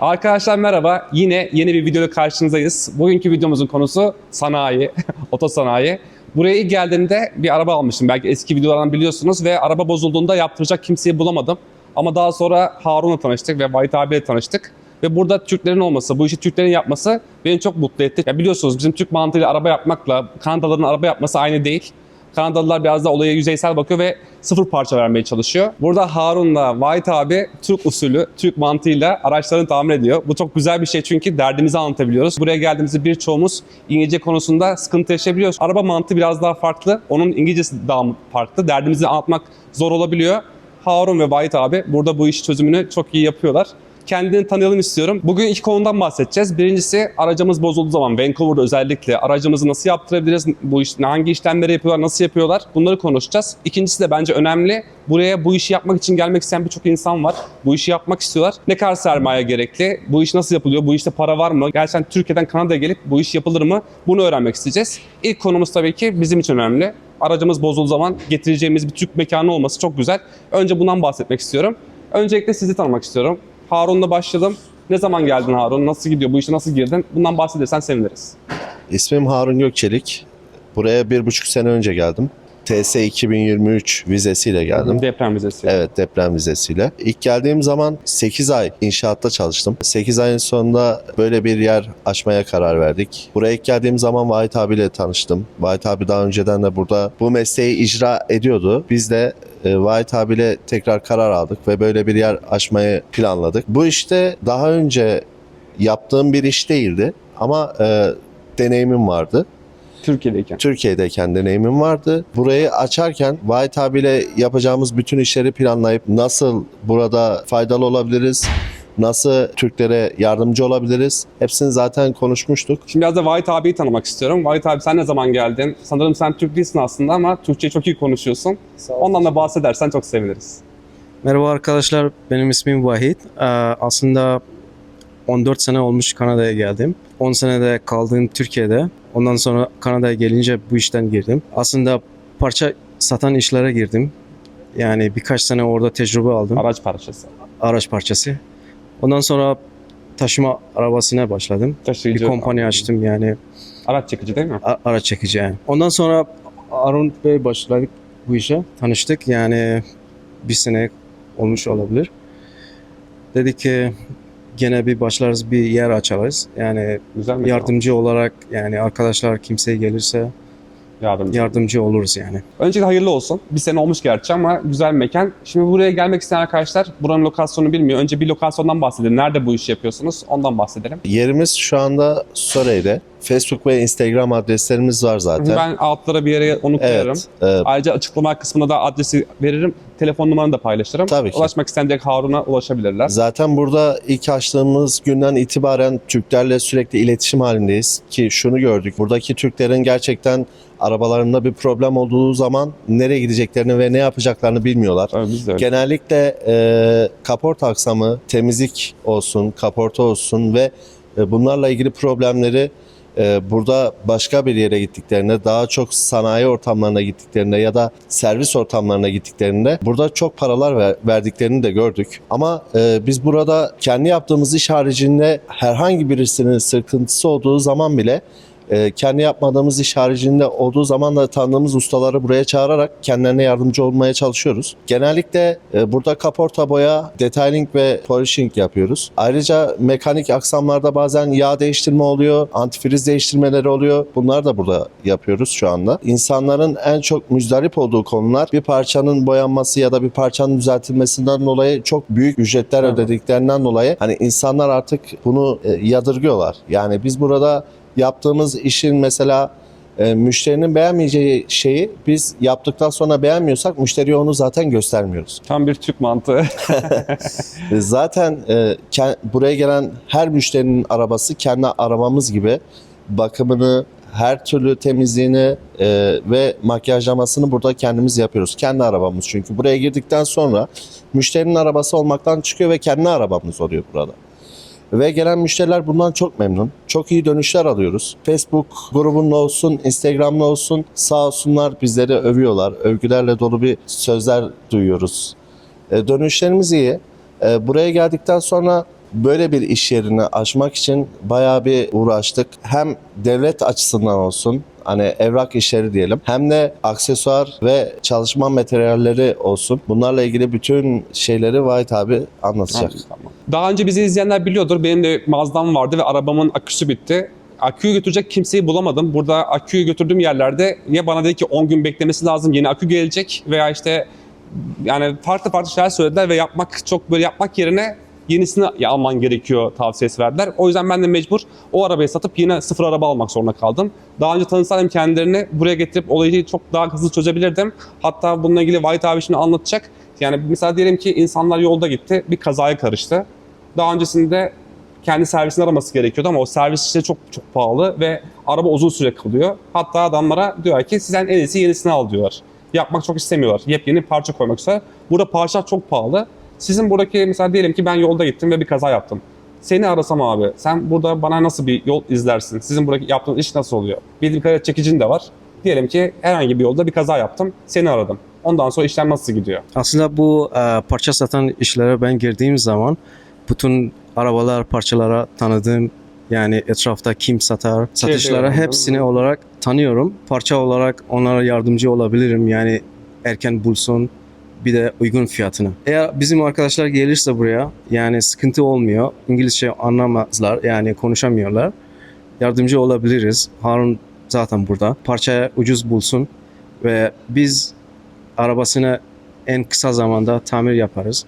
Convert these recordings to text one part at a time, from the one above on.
Arkadaşlar merhaba. Yine yeni bir videoda karşınızdayız. Bugünkü videomuzun konusu sanayi, otosanayi. Buraya ilk geldiğimde bir araba almıştım. Belki eski videolardan biliyorsunuz ve araba bozulduğunda yaptıracak kimseyi bulamadım. Ama daha sonra Harun'la tanıştık ve Vahit abiyle tanıştık. Ve burada Türklerin olması, bu işi Türklerin yapması beni çok mutlu etti. Ya biliyorsunuz bizim Türk mantığıyla araba yapmakla Kanadalıların araba yapması aynı değil. Kanadalılar biraz da olaya yüzeysel bakıyor ve sıfır parça vermeye çalışıyor. Burada Harun'la White abi Türk usulü, Türk mantığıyla araçlarını tamir ediyor. Bu çok güzel bir şey çünkü derdimizi anlatabiliyoruz. Buraya geldiğimizde birçoğumuz İngilizce konusunda sıkıntı yaşayabiliyoruz. Araba mantığı biraz daha farklı. Onun İngilizcesi daha farklı. Derdimizi anlatmak zor olabiliyor. Harun ve White abi burada bu iş çözümünü çok iyi yapıyorlar. Kendini tanıyalım istiyorum. Bugün iki konudan bahsedeceğiz. Birincisi aracımız bozulduğu zaman Vancouver'da özellikle aracımızı nasıl yaptırabiliriz? Bu iş, hangi işlemleri yapıyorlar, nasıl yapıyorlar? Bunları konuşacağız. İkincisi de bence önemli. Buraya bu işi yapmak için gelmek isteyen birçok insan var. Bu işi yapmak istiyorlar. Ne kadar sermaye gerekli? Bu iş nasıl yapılıyor? Bu işte para var mı? Gerçekten Türkiye'den Kanada'ya gelip bu iş yapılır mı? Bunu öğrenmek isteyeceğiz. İlk konumuz tabii ki bizim için önemli. Aracımız bozulduğu zaman getireceğimiz bir Türk mekanı olması çok güzel. Önce bundan bahsetmek istiyorum. Öncelikle sizi tanımak istiyorum. Harun'la başladım. Ne zaman geldin Harun? Nasıl gidiyor? Bu işe nasıl girdin? Bundan bahsedersen seviniriz. İsmim Harun Gökçelik. Buraya bir buçuk sene önce geldim. TS 2023 vizesiyle geldim. Deprem vizesi. Evet deprem vizesiyle. İlk geldiğim zaman 8 ay inşaatta çalıştım. 8 ayın sonunda böyle bir yer açmaya karar verdik. Buraya ilk geldiğim zaman Vahit abiyle tanıştım. Vahit abi daha önceden de burada bu mesleği icra ediyordu. Biz de e, Vahit abiyle tekrar karar aldık ve böyle bir yer açmayı planladık. Bu işte daha önce yaptığım bir iş değildi ama e, deneyimim vardı. Türkiye'deyken. Türkiye'deyken deneyimim vardı. Burayı açarken Vahit abiyle yapacağımız bütün işleri planlayıp nasıl burada faydalı olabiliriz, nasıl Türklere yardımcı olabiliriz hepsini zaten konuşmuştuk. Şimdi biraz da Vahit abiyi tanımak istiyorum. Vahit abi sen ne zaman geldin? Sanırım sen Türk değilsin aslında ama Türkçeyi çok iyi konuşuyorsun. Ondan da bahsedersen çok seviniriz. Merhaba arkadaşlar, benim ismim Vahit. Ee, aslında 14 sene olmuş Kanada'ya geldim. 10 senede kaldım Türkiye'de. Ondan sonra Kanada'ya gelince bu işten girdim. Aslında parça satan işlere girdim. Yani birkaç sene orada tecrübe aldım. Araç parçası. Araç parçası. Ondan sonra taşıma arabasına başladım. Taşıyıcı. Bir kompanya açtım yani Araç çekici değil mi? a- araç çekici yani. Ondan sonra Arun Bey başladık bu işe. Tanıştık yani bir sene olmuş olabilir. Dedik ki gene bir başlarız bir yer açarız. Yani Güzel yardımcı olarak yani arkadaşlar kimse gelirse Yardımcı. yardımcı oluruz yani. Öncelikle hayırlı olsun. Bir sene olmuş gerçi ama güzel bir mekan. Şimdi buraya gelmek isteyen arkadaşlar buranın lokasyonunu bilmiyor. Önce bir lokasyondan bahsedelim. Nerede bu işi yapıyorsunuz? Ondan bahsedelim. Yerimiz şu anda Surrey'de. Facebook ve Instagram adreslerimiz var zaten. Ben altlara bir yere onu koyarım. Evet. e, Ayrıca açıklama kısmına da adresi veririm. Telefon numaranı da paylaşırım. Tabii ki. Ulaşmak isteyen direkt Harun'a ulaşabilirler. Zaten burada ilk açtığımız günden itibaren Türklerle sürekli iletişim halindeyiz ki şunu gördük. Buradaki Türklerin gerçekten arabalarında bir problem olduğu zaman nereye gideceklerini ve ne yapacaklarını bilmiyorlar. Evet, biz de öyle. Genellikle e, kaporta aksamı, temizlik olsun, kaporta olsun ve e, bunlarla ilgili problemleri e, burada başka bir yere gittiklerinde, daha çok sanayi ortamlarına gittiklerinde ya da servis ortamlarına gittiklerinde burada çok paralar ver- verdiklerini de gördük. Ama e, biz burada kendi yaptığımız iş haricinde herhangi birisinin sıkıntısı olduğu zaman bile e, kendi yapmadığımız iş haricinde olduğu zaman da tanıdığımız ustaları buraya çağırarak kendilerine yardımcı olmaya çalışıyoruz. Genellikle e, burada kaporta boya, detailing ve polishing yapıyoruz. Ayrıca mekanik aksamlarda bazen yağ değiştirme oluyor, antifriz değiştirmeleri oluyor. Bunlar da burada yapıyoruz şu anda. İnsanların en çok müzdarip olduğu konular bir parçanın boyanması ya da bir parçanın düzeltilmesinden dolayı çok büyük ücretler ödediklerinden dolayı hani insanlar artık bunu e, yadırgıyorlar. Yani biz burada yaptığımız işin mesela e, müşterinin beğenmeyeceği şeyi biz yaptıktan sonra beğenmiyorsak müşteriye onu zaten göstermiyoruz. Tam bir Türk mantığı. Zaten e, ke- buraya gelen her müşterinin arabası kendi arabamız gibi bakımını, her türlü temizliğini e, ve makyajlamasını burada kendimiz yapıyoruz. Kendi arabamız çünkü. Buraya girdikten sonra müşterinin arabası olmaktan çıkıyor ve kendi arabamız oluyor burada. Ve gelen müşteriler bundan çok memnun. Çok iyi dönüşler alıyoruz. Facebook grubunda olsun, Instagram'da olsun sağ olsunlar bizleri övüyorlar. Övgülerle dolu bir sözler duyuyoruz. E, dönüşlerimiz iyi. E, buraya geldikten sonra böyle bir iş yerini açmak için bayağı bir uğraştık. Hem devlet açısından olsun hani evrak işleri diyelim hem de aksesuar ve çalışma materyalleri olsun. Bunlarla ilgili bütün şeyleri Vahit abi anlatacak. Tamam. Daha önce bizi izleyenler biliyordur. Benim de Mazda'm vardı ve arabamın aküsü bitti. Aküyü götürecek kimseyi bulamadım. Burada aküyü götürdüğüm yerlerde ya bana dedi ki 10 gün beklemesi lazım yeni akü gelecek veya işte yani farklı farklı şeyler söylediler ve yapmak çok böyle yapmak yerine yenisini alman gerekiyor tavsiyesi verdiler. O yüzden ben de mecbur o arabayı satıp yine sıfır araba almak zorunda kaldım. Daha önce tanısaydım kendilerini buraya getirip olayı çok daha hızlı çözebilirdim. Hatta bununla ilgili White abi şimdi anlatacak. Yani mesela diyelim ki insanlar yolda gitti bir kazaya karıştı. Daha öncesinde kendi servisini araması gerekiyordu ama o servis işte çok çok pahalı ve araba uzun süre kalıyor. Hatta adamlara diyor ki sizden en iyisi yenisini al diyorlar. Yapmak çok istemiyorlar. Yepyeni parça koymak istiyorlar. Burada parçalar çok pahalı. Sizin buradaki mesela diyelim ki ben yolda gittim ve bir kaza yaptım. Seni arasam abi sen burada bana nasıl bir yol izlersin? Sizin buradaki yaptığınız iş nasıl oluyor? Bildiğim kadarıyla çekicin de var. Diyelim ki herhangi bir yolda bir kaza yaptım. Seni aradım. Ondan sonra işlem nasıl gidiyor? Aslında bu e, parça satan işlere ben girdiğim zaman bütün arabalar parçalara tanıdığım yani etrafta kim satar satışlara diyorum, hepsini olarak tanıyorum. Parça olarak onlara yardımcı olabilirim yani erken bulsun bir de uygun fiyatını. Eğer bizim arkadaşlar gelirse buraya yani sıkıntı olmuyor. İngilizce anlamazlar yani konuşamıyorlar. Yardımcı olabiliriz. Harun zaten burada. Parçaya ucuz bulsun ve biz arabasını en kısa zamanda tamir yaparız.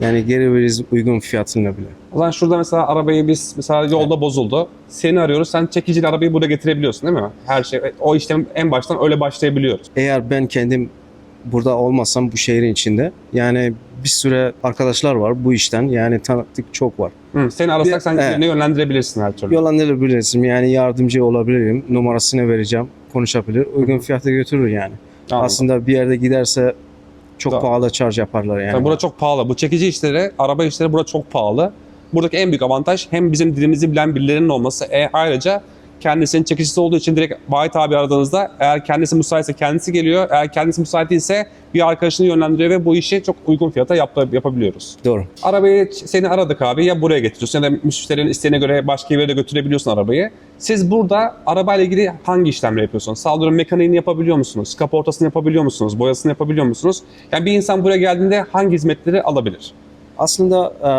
Yani geri veririz uygun fiyatına bile. O zaman şurada mesela arabayı biz mesela yolda bozuldu. Seni arıyoruz. Sen çekiciyle arabayı buraya getirebiliyorsun değil mi? Her şey o işlem en baştan öyle başlayabiliyoruz. Eğer ben kendim burada olmasam bu şehrin içinde yani bir süre arkadaşlar var bu işten yani tanıdık çok var. Hı, seni arasak sen evet. yerine yönlendirebilirsin her türlü. Yönlendirebilirim yani yardımcı olabilirim. Numarasını vereceğim konuşabilir. Uygun fiyata götürür yani. Anladım. Aslında bir yerde giderse çok Tamam. pahalı charge yaparlar yani. Tabii burada çok pahalı. Bu çekici işleri, araba işleri burada çok pahalı. Buradaki en büyük avantaj hem bizim dilimizi bilen birilerinin olması. E, ayrıca kendisinin çekicisi olduğu için direkt Vahit abi aradığınızda eğer kendisi müsaitse kendisi geliyor. Eğer kendisi müsait değilse bir arkadaşını yönlendiriyor ve bu işi çok uygun fiyata yap- yapabiliyoruz. Doğru. Arabayı seni aradık abi ya buraya getiriyorsun ya da müşterinin isteğine göre başka yere de götürebiliyorsun arabayı. Siz burada arabayla ilgili hangi işlemleri yapıyorsunuz? Sağlıyorum mekaniğini yapabiliyor musunuz? Kaportasını yapabiliyor musunuz? Boyasını yapabiliyor musunuz? Yani bir insan buraya geldiğinde hangi hizmetleri alabilir? Aslında e,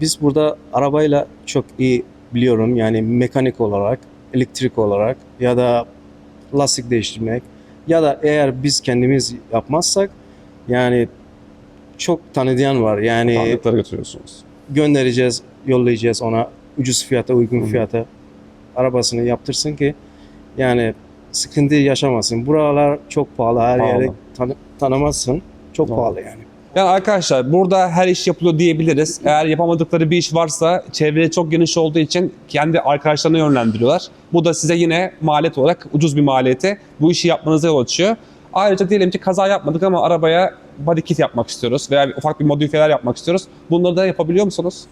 biz burada arabayla çok iyi biliyorum yani mekanik olarak, elektrik olarak ya da lastik değiştirmek ya da eğer biz kendimiz yapmazsak yani çok tanıdıyan var yani Tanıdıkları götürüyorsunuz. göndereceğiz, yollayacağız ona ucuz fiyata, uygun Hı. fiyata arabasını yaptırsın ki yani sıkıntı yaşamasın. Buralar çok pahalı, her Pahalı. yeri tanı- tanımazsın. Çok Doğru. pahalı yani. Yani arkadaşlar burada her iş yapılıyor diyebiliriz. Eğer yapamadıkları bir iş varsa çevre çok geniş olduğu için kendi arkadaşlarına yönlendiriyorlar. Bu da size yine maliyet olarak ucuz bir maliyete bu işi yapmanıza yol açıyor. Ayrıca diyelim ki kaza yapmadık ama arabaya body kit yapmak istiyoruz veya bir- ufak bir modifiyeler yapmak istiyoruz. Bunları da yapabiliyor musunuz?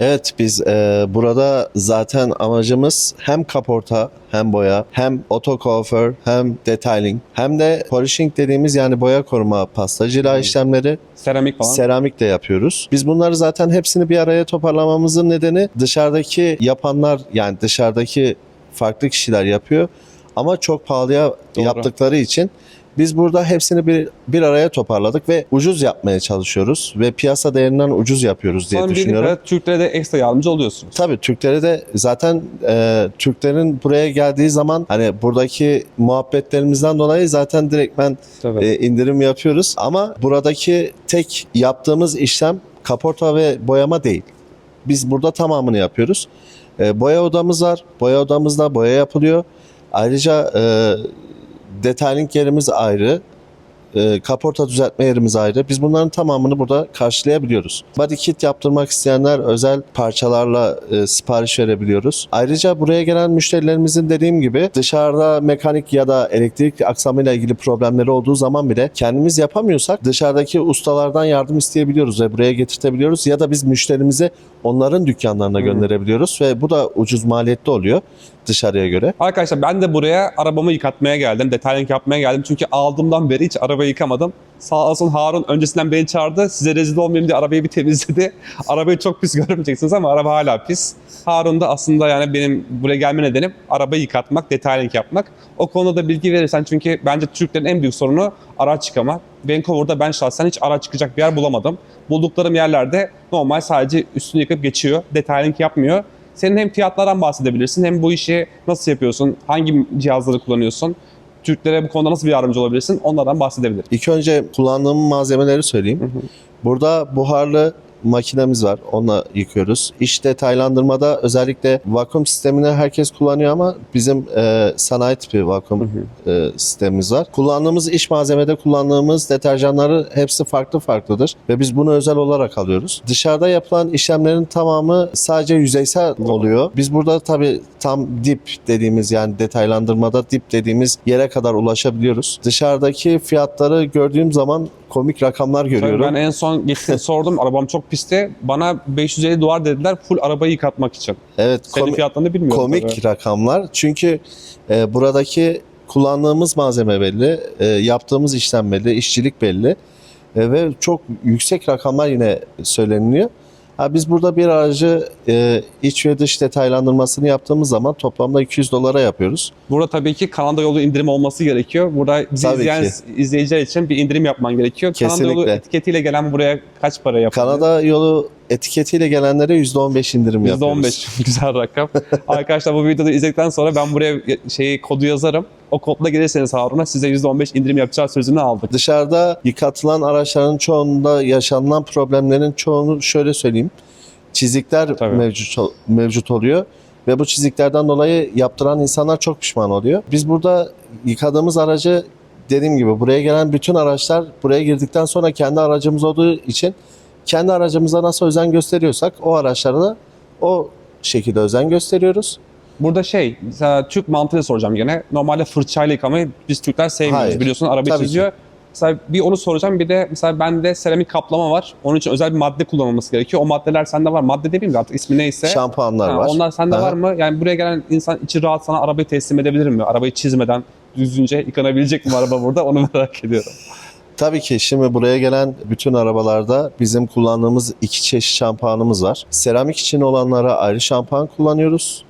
Evet biz e, burada zaten amacımız hem kaporta hem boya hem oto kuaför hem detailing hem de polishing dediğimiz yani boya koruma pastacıyla işlemleri Seramik falan. seramik de yapıyoruz. Biz bunları zaten hepsini bir araya toparlamamızın nedeni dışarıdaki yapanlar yani dışarıdaki farklı kişiler yapıyor ama çok pahalıya Doğru. yaptıkları için biz burada hepsini bir, bir araya toparladık ve ucuz yapmaya çalışıyoruz ve piyasa değerinden ucuz yapıyoruz diye Sonra bildiğim düşünüyorum. kadarıyla Türklere de ekstra yardımcı oluyorsunuz. Tabii Türklere de zaten e, Türklerin buraya geldiği zaman hani buradaki muhabbetlerimizden dolayı zaten direkt ben Tabii. e, indirim yapıyoruz. Ama buradaki tek yaptığımız işlem kaporta ve boyama değil. Biz burada tamamını yapıyoruz. E, boya odamız var. Boya odamızda boya yapılıyor. Ayrıca e, detailing yerimiz ayrı. E, kaporta düzeltme yerimiz ayrı. Biz bunların tamamını burada karşılayabiliyoruz. Body kit yaptırmak isteyenler özel parçalarla e, sipariş verebiliyoruz. Ayrıca buraya gelen müşterilerimizin dediğim gibi dışarıda mekanik ya da elektrik aksamıyla ilgili problemleri olduğu zaman bile kendimiz yapamıyorsak dışarıdaki ustalardan yardım isteyebiliyoruz ve buraya getirtebiliyoruz ya da biz müşterimizi onların dükkanlarına Hı. gönderebiliyoruz ve bu da ucuz maliyetli oluyor. Dışarıya göre. Arkadaşlar ben de buraya arabamı yıkatmaya geldim. Detailing yapmaya geldim. Çünkü aldığımdan beri hiç arabayı yıkamadım. Sağ olsun Harun öncesinden beni çağırdı. Size rezil olmayayım diye arabayı bir temizledi. Arabayı çok pis görmeyeceksiniz ama araba hala pis. Harun da aslında yani benim buraya gelme nedenim arabayı yıkatmak, detailing yapmak. O konuda da bilgi verirsen çünkü bence Türklerin en büyük sorunu araç yıkama. Vancouver'da ben şahsen hiç araç çıkacak bir yer bulamadım. Bulduklarım yerlerde normal sadece üstünü yıkıp geçiyor. Detailing yapmıyor. Senin hem fiyatlardan bahsedebilirsin hem bu işi nasıl yapıyorsun, hangi cihazları kullanıyorsun, Türklere bu konuda nasıl bir yardımcı olabilirsin onlardan bahsedebilirim. İlk önce kullandığım malzemeleri söyleyeyim. Burada buharlı makinemiz var. Onunla yıkıyoruz. İş detaylandırmada özellikle vakum sistemini herkes kullanıyor ama bizim e, sanayi tipi vakum e, sistemimiz var. Kullandığımız iş malzemede kullandığımız deterjanları hepsi farklı farklıdır ve biz bunu özel olarak alıyoruz. Dışarıda yapılan işlemlerin tamamı sadece yüzeysel oluyor. Biz burada tabii tam dip dediğimiz yani detaylandırmada dip dediğimiz yere kadar ulaşabiliyoruz. Dışarıdaki fiyatları gördüğüm zaman komik rakamlar görüyorum. Ben en son gittim sordum arabam çok pisti. Bana 550 dolar dediler full arabayı yıkatmak için. Evet, Senin fiyatlarını bilmiyorum. komik tabii. rakamlar. Çünkü e, buradaki kullandığımız malzeme belli, e, yaptığımız işlem belli, işçilik belli E, ve çok yüksek rakamlar yine söyleniliyor. Ha, biz burada bir aracı e, iç ve dış detaylandırmasını yaptığımız zaman toplamda 200 dolara yapıyoruz. Burada tabii ki Kanada yolu indirim olması gerekiyor. Burada bizi Tabii izleyen ki. izleyiciler için bir indirim yapman gerekiyor. Kanada yolu Kesinlikle. etiketiyle gelen buraya kaç para yapıyor? Kanada yolu etiketiyle gelenlere %15 indirim yapıyoruz. %15 güzel rakam. Arkadaşlar bu videoda izledikten sonra ben buraya şeyi kodu yazarım. O kodla gelirseniz Harun'a size %15 indirim yapacağı sözünü aldık. Dışarıda yıkatılan araçların çoğunda yaşanılan problemlerin çoğunu şöyle söyleyeyim. Çizikler Tabii. mevcut mevcut oluyor ve bu çiziklerden dolayı yaptıran insanlar çok pişman oluyor. Biz burada yıkadığımız aracı dediğim gibi buraya gelen bütün araçlar buraya girdikten sonra kendi aracımız olduğu için kendi aracımıza nasıl özen gösteriyorsak o araçlara da o şekilde özen gösteriyoruz. Burada şey, mesela Türk mantığıyla soracağım gene. Normalde fırçayla yıkamayı biz Türkler sevmiyoruz. Hayır. Biliyorsun arabayı Tabii ki. çiziyor. Mesela bir onu soracağım. Bir de mesela bende seramik kaplama var. Onun için özel bir madde kullanılması gerekiyor. O maddeler sende var. Madde demeyeyim de artık ismi neyse. Şampuanlar Ha, var. Onlar sende Aha. var mı? Yani buraya gelen insan içi rahat sana arabayı teslim edebilir mi? Arabayı çizmeden düzgünce yıkanabilecek mi araba burada? Onu merak ediyorum. Tabii ki şimdi buraya gelen bütün arabalarda bizim kullandığımız iki çeşit şampuanımız var. Seramik için olanlara ayrı şampuan kullanıyoruz.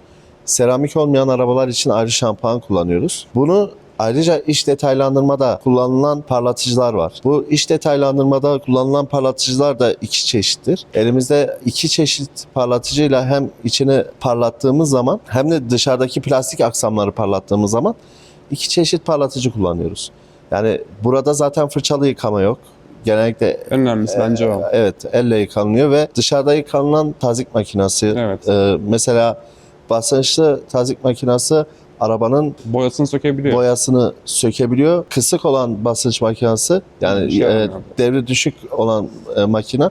Seramik olmayan arabalar için ayrı şampuan kullanıyoruz. Bunu Ayrıca iç detaylandırmada kullanılan parlatıcılar var. Bu iç detaylandırmada kullanılan parlatıcılar da iki çeşittir. Elimizde iki çeşit parlatıcıyla hem içini parlattığımız zaman hem de dışarıdaki plastik aksamları parlattığımız zaman iki çeşit parlatıcı kullanıyoruz. Yani burada zaten fırçalı yıkama yok. Genellikle Önemlisi bence o. evet elle yıkanılıyor ve dışarıda yıkanılan tazik makinesi. Evet. e, mesela basınçlı tazik makinesi arabanın Boyasını sökebiliyor. boyasını sökebiliyor. Kısık olan basınç makinesi yani Şey e, devri düşük olan e, makine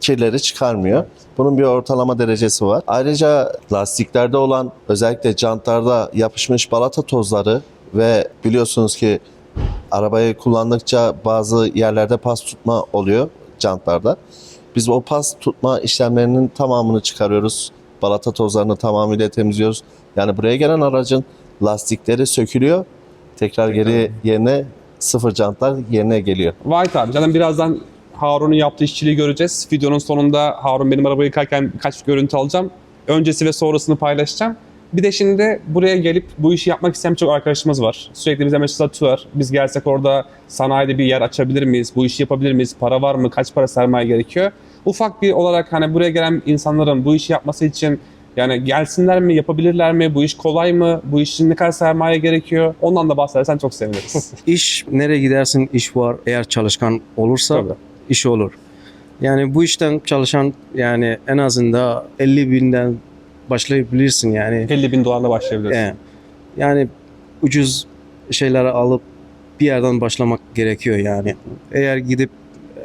kirleri çıkarmıyor. Bunun bir ortalama derecesi var. Ayrıca lastiklerde olan özellikle jantlarda yapışmış balata tozları ve biliyorsunuz ki arabayı kullandıkça bazı yerlerde pas tutma oluyor jantlarda. Biz o pas tutma işlemlerinin tamamını çıkarıyoruz. Balata tozlarını tamamıyla temizliyoruz. Yani buraya gelen aracın lastikleri sökülüyor. Tekrar geri yerine sıfır jantlar yerine geliyor. White abi zaten birazdan Harun'un yaptığı işçiliği göreceğiz. Videonun sonunda Harun benim arabayı yıkarken birkaç görüntü alacağım. Öncesi ve sonrasını paylaşacağım. Bir de şimdi buraya gelip bu işi yapmak isteyen çok arkadaşımız var. Sürekli bize mesaj atıyorlar. Biz gelsek orada sanayide bir yer açabilir miyiz? Bu işi yapabilir miyiz? Para var mı? Kaç para sermaye gerekiyor? Ufak bir olarak hani buraya gelen insanların bu işi yapması için yani gelsinler mi, yapabilirler mi? Bu iş kolay mı? Bu işin ne kadar sermaye gerekiyor? Ondan da bahsedersen çok seviniriz. İş nereye gidersin iş var. Eğer çalışkan olursa Tabii. iş olur. Yani bu işten çalışan yani en azından 50 binden başlayabilirsin yani. 50 bin dolarla başlayabiliriz. Yani, yani ucuz şeyleri alıp bir yerden başlamak gerekiyor yani. Eğer gidip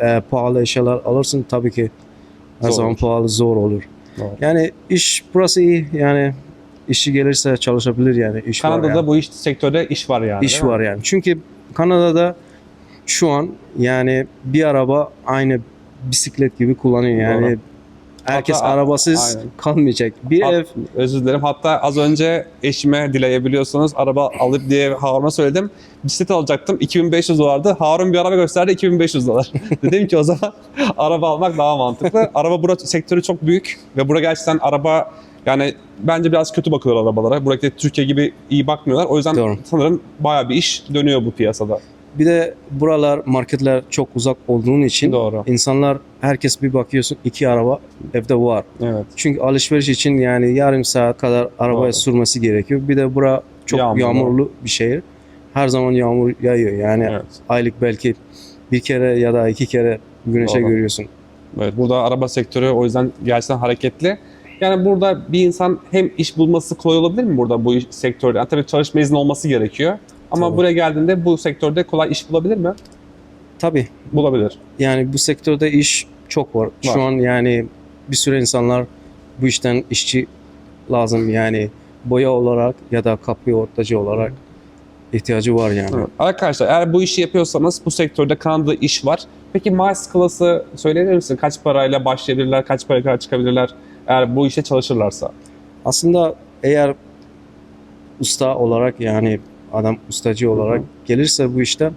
e, pahalı eşyalar alırsın tabii ki her Zor zaman olur. pahalı zor olur. Doğru. Yani iş burası iyi yani işi gelirse çalışabilir yani iş var Kanada'da yani. bu iş sektörde iş var yani. iş var yani. Çünkü Kanada'da şu an yani bir araba aynı bisiklet gibi kullanıyor yani. Doğru. Herkes Hatta- arabasız Aynen. kalmayacak. Bir Hat- ev Özür dilerim. Hatta az önce eşime dileyebiliyorsunuz. Araba alıp diye Harun'a söyledim. Bisiklet alacaktım. 2500 dolardı. Harun bir araba gösterdi 2500 dolar. Dedim ki o zaman araba almak daha mantıklı. araba bura sektörü çok büyük ve burada gerçekten araba yani bence biraz kötü bakıyorlar arabalara. Buradaki Türkiye gibi iyi bakmıyorlar. O yüzden Doğru. sanırım bayağı bir iş dönüyor bu piyasada. Bir de buralar marketler çok uzak olduğun için Doğru. insanlar herkes bir bakıyorsun iki araba evde var. Evet. Çünkü alışveriş için yani yarım saat kadar arabaya Doğru. sürmesi gerekiyor. Bir de bura çok Yağmurlu. yağmurlu bir şehir. Her zaman yağmur yağıyor. Yani Evet. aylık belki bir kere ya da iki kere güneşe Doğru. görüyorsun. Evet, burada araba sektörü o yüzden gerçekten hareketli. Yani burada bir insan hem iş bulması kolay olabilir mi burada bu iş, sektörde? Yani tabii çalışma izni olması gerekiyor. Ama Tabii. buraya geldiğinde bu sektörde kolay iş bulabilir mi? Tabii Bulabilir. yani bu sektörde iş çok var. Var. Şu an yani bir sürü insanlar bu işten işçi lazım yani boya olarak ya da kapı ortacı olarak ihtiyacı var yani. Evet. Arkadaşlar eğer bu işi yapıyorsanız bu sektörde Kanada'da iş var. Peki maaş skalası söyleyebilir misin? Kaç parayla başlayabilirler, kaç paraya kadar çıkabilirler eğer bu işte çalışırlarsa? Aslında eğer usta olarak yani adam ustacı olarak gelirse bu işte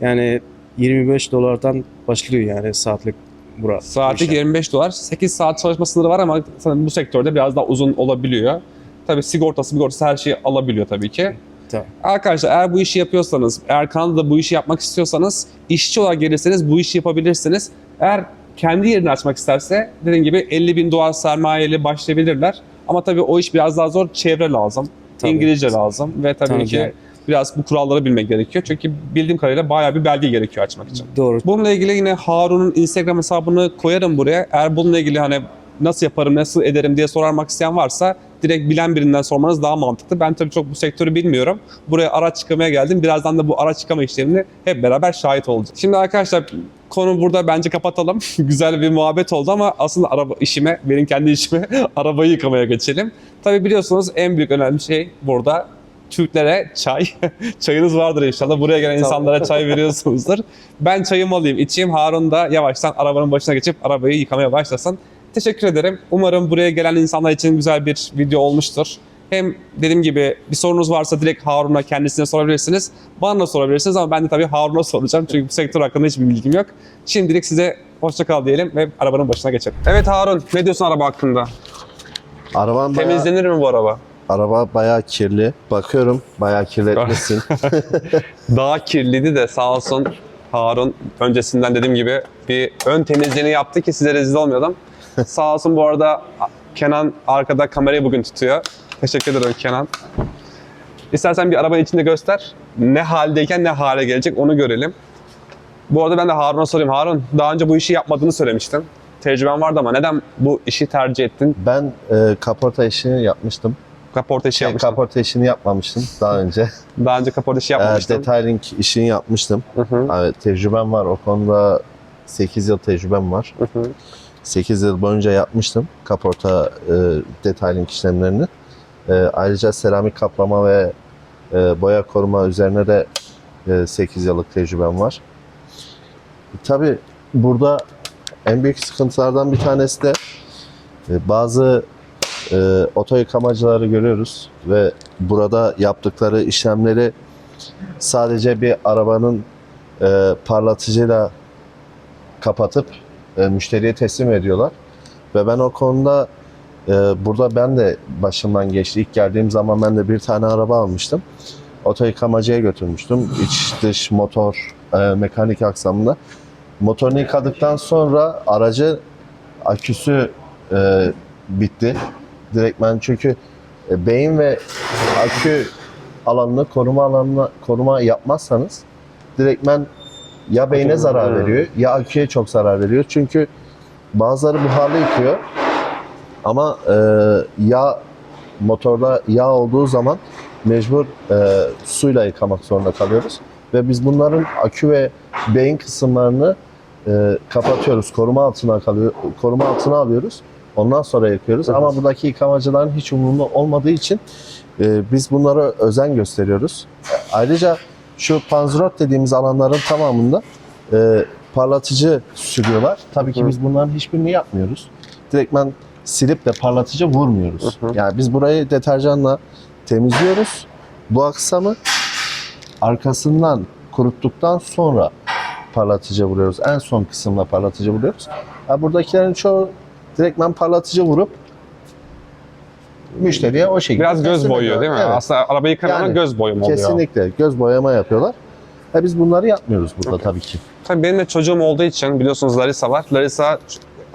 yani 25 dolardan başlıyor yani saatlik burası. Saatlik 25 dolar. 8 saat çalışma sınırı var ama sanırım bu sektörde biraz daha uzun olabiliyor. Tabii sigortası, sigortası her şeyi alabiliyor tabii ki. Tabii. Arkadaşlar eğer bu işi yapıyorsanız, eğer Kanada'da bu işi yapmak istiyorsanız, işçi olarak gelirseniz bu işi yapabilirsiniz. Eğer kendi yerini açmak isterse dediğim gibi 50 bin dolar sermayeli başlayabilirler. Ama tabii o iş biraz daha zor. Çevre lazım, Tabii. İngilizce lazım ve tabii, Tabii ki. Biraz bu kuralları bilmek gerekiyor. Çünkü bildiğim kadarıyla bayağı bir belge gerekiyor açmak için. Doğru. Bununla ilgili yine Harun'un Instagram hesabını koyarım buraya. Eğer bununla ilgili hani nasıl yaparım, nasıl ederim diye sorarmak isteyen varsa direkt bilen birinden sormanız daha mantıklı. Ben tabii çok bu sektörü bilmiyorum. Buraya araç yıkamaya geldim. Birazdan da bu araç yıkama işlemini hep beraber şahit olacağız. Şimdi arkadaşlar konu burada bence kapatalım. Güzel bir muhabbet oldu ama aslında araba işime, benim kendi işime arabayı yıkamaya geçelim. Tabii biliyorsunuz en büyük önemli şey burada Türklere çay. Çayınız vardır inşallah. Buraya gelen insanlara çay veriyorsunuzdur. Ben çayımı alayım, içeyim. Harun da yavaştan arabanın başına geçip arabayı yıkamaya başlasın. Teşekkür ederim. Umarım buraya gelen insanlar için güzel bir video olmuştur. Hem dediğim gibi bir sorunuz varsa direkt Harun'a kendisine sorabilirsiniz. Bana da sorabilirsiniz ama ben de tabii Harun'a soracağım. Çünkü bu sektör hakkında hiçbir bilgim yok. Şimdilik size hoşça kal diyelim ve arabanın başına geçelim. Evet Harun, ne diyorsun araba hakkında? Araban bayağı, Temizlenir mi bu araba? Araba bayağı kirli. Bakıyorum bayağı kirletmişsin. Daha kirliydi de sağ olsun Harun öncesinden dediğim gibi bir ön temizliğini yaptı ki size rezil olmayalım. sağ olsun bu arada Kenan arkada kamerayı bugün tutuyor. Teşekkür ederim Kenan. İstersen bir arabanın içinde göster. Ne haldeyken ne hale gelecek onu görelim. Bu arada ben de Harun'a sorayım. Harun daha önce bu işi yapmadığını söylemiştin. Tecrüben vardı ama neden bu işi tercih ettin? ben e, kaporta işini yapmıştım. Kaporta işi Şey, yapmıştın. kaporta işini yapmamıştım daha önce. Daha önce kaporta işi e, yapmamıştın. detailing işini yapmıştım. Hı hı, Evet, tecrübem var. O konuda 8 yıl tecrübem var. hı hı. 8 yıl boyunca yapmıştım kaporta e, detailing işlemlerini. E, ayrıca seramik kaplama ve e, boya koruma üzerine de e, 8 yıllık tecrübem var. Tabii burada en büyük sıkıntılardan bir tanesi de e, bazı e, oto yıkamacıları görüyoruz ve burada yaptıkları işlemleri sadece bir arabanın e, parlatıcıyla kapatıp e, müşteriye teslim ediyorlar. Ve ben o konuda e, burada ben de başımdan geçti. İlk geldiğim zaman ben de bir tane araba almıştım. Oto yıkamacıya götürmüştüm. İç dış motor e, mekanik aksamında. Motorunu yıkadıktan sonra aracı aküsü e, bitti. Direktmen çünkü e, beyin ve akü alanını koruma alanına koruma yapmazsanız direktmen ya beyne zarar veriyor ya aküye çok zarar veriyor. Çünkü bazıları buharlı yıkıyor ama e, yağ motorda yağ olduğu zaman mecbur e, suyla yıkamak zorunda kalıyoruz. Ve biz bunların akü ve beyin kısımlarını e, kapatıyoruz. Koruma altına kalıyor, koruma altına alıyoruz. Ondan sonra yıkıyoruz. Ama buradaki yıkamacıların hiç umurunda olmadığı için e, biz bunlara özen gösteriyoruz. Ayrıca şu panzurot dediğimiz alanların tamamında e, parlatıcı sürüyorlar. Tabii ki biz bunların hiçbirini yapmıyoruz. Direktmen silip de parlatıcı vurmuyoruz. Hı hı. Yani biz burayı deterjanla temizliyoruz. Bu aksamı arkasından kuruttuktan sonra parlatıcı vuruyoruz. En son kısımda parlatıcı vuruyoruz. Ha, buradakilerin çoğu direktmen parlatıcı vurup müşteriye o şekilde Biraz göz boyuyor değil mi? Evet. Aslında araba yıkamana Yani göz boyama oluyor. Kesinlikle göz boyama yapıyorlar. Ha, biz bunları yapmıyoruz burada tabii ki. Tabii benim de çocuğum olduğu için biliyorsunuz Larissa var. Larissa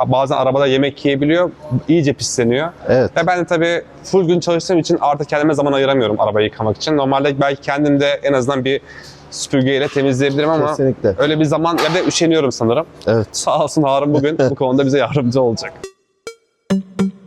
bazen arabada yemek yiyebiliyor. iyice pisleniyor. Evet. Ve ben de tabii full gün çalıştığım için artık kendime zaman ayıramıyorum arabayı yıkamak için. Normalde belki kendim de en azından bir süpürgeyle temizleyebilirim ama Kesinlikle. öyle bir zaman ya da üşeniyorum sanırım. Evet. Sağ olsun Harun bugün bu konuda bize yardımcı olacak. thank you